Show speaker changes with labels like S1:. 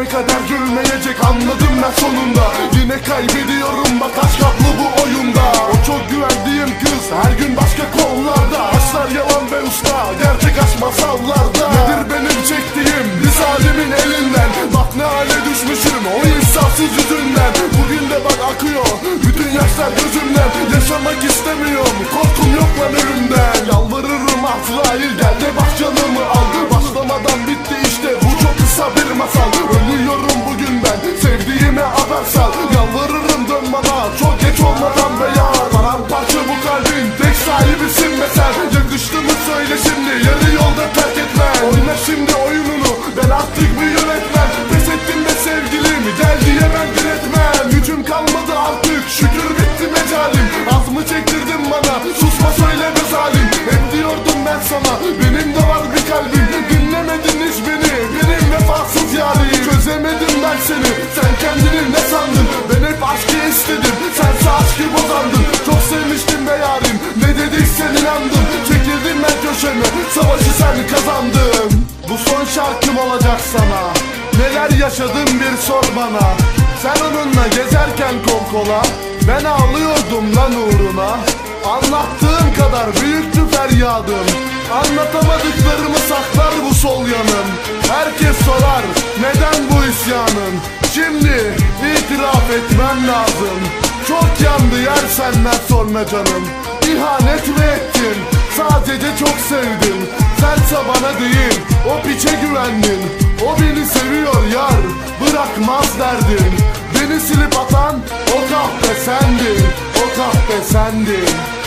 S1: be kader gülmeyecek anladım ben sonunda. Yine kaybediyorum bak aşk haklı bu oyunda. O çok güvendiğim kız her gün başka kollarda şimdi oyununu ben artık bir yönetmen. Pes ettim be sevgilim gel diye ben diretmem Gücüm kalmadı artık şükür bitti mecalim. Az mı çektirdin bana? Susma söyle be zalim. Hep diyordum ben sana benim de var bir kalbim. Dinlemedin hiç beni benim vefasız yarim. Çözemedim ben seni sen kendini ne sandın? Ben hep aşkı istedim sense aşkı bozandın. Çok sevmiştim be yarim ne dediysen inandım Çekildim ben köşeme savaşı sen kazandın Bu son şarkım olacak sana. Neler yaşadın bir sor bana. Sen onunla gezerken kol kola Ben ağlıyordum lan uğruna. Anlattığım kadar büyüktü feryadım Anlatamadıklarımı saklar bu sol yanım Herkes sorar neden bu isyanın? Şimdi itiraf etmem lazım. Çok yandı yer senden sonra canım. İhanet mi ettin? Sadece çok sevdim. Sense bana değil O piçe güvendin O beni seviyor yar Bırakmaz derdin. Beni silip atan O kahpe sendin O kahpe sendin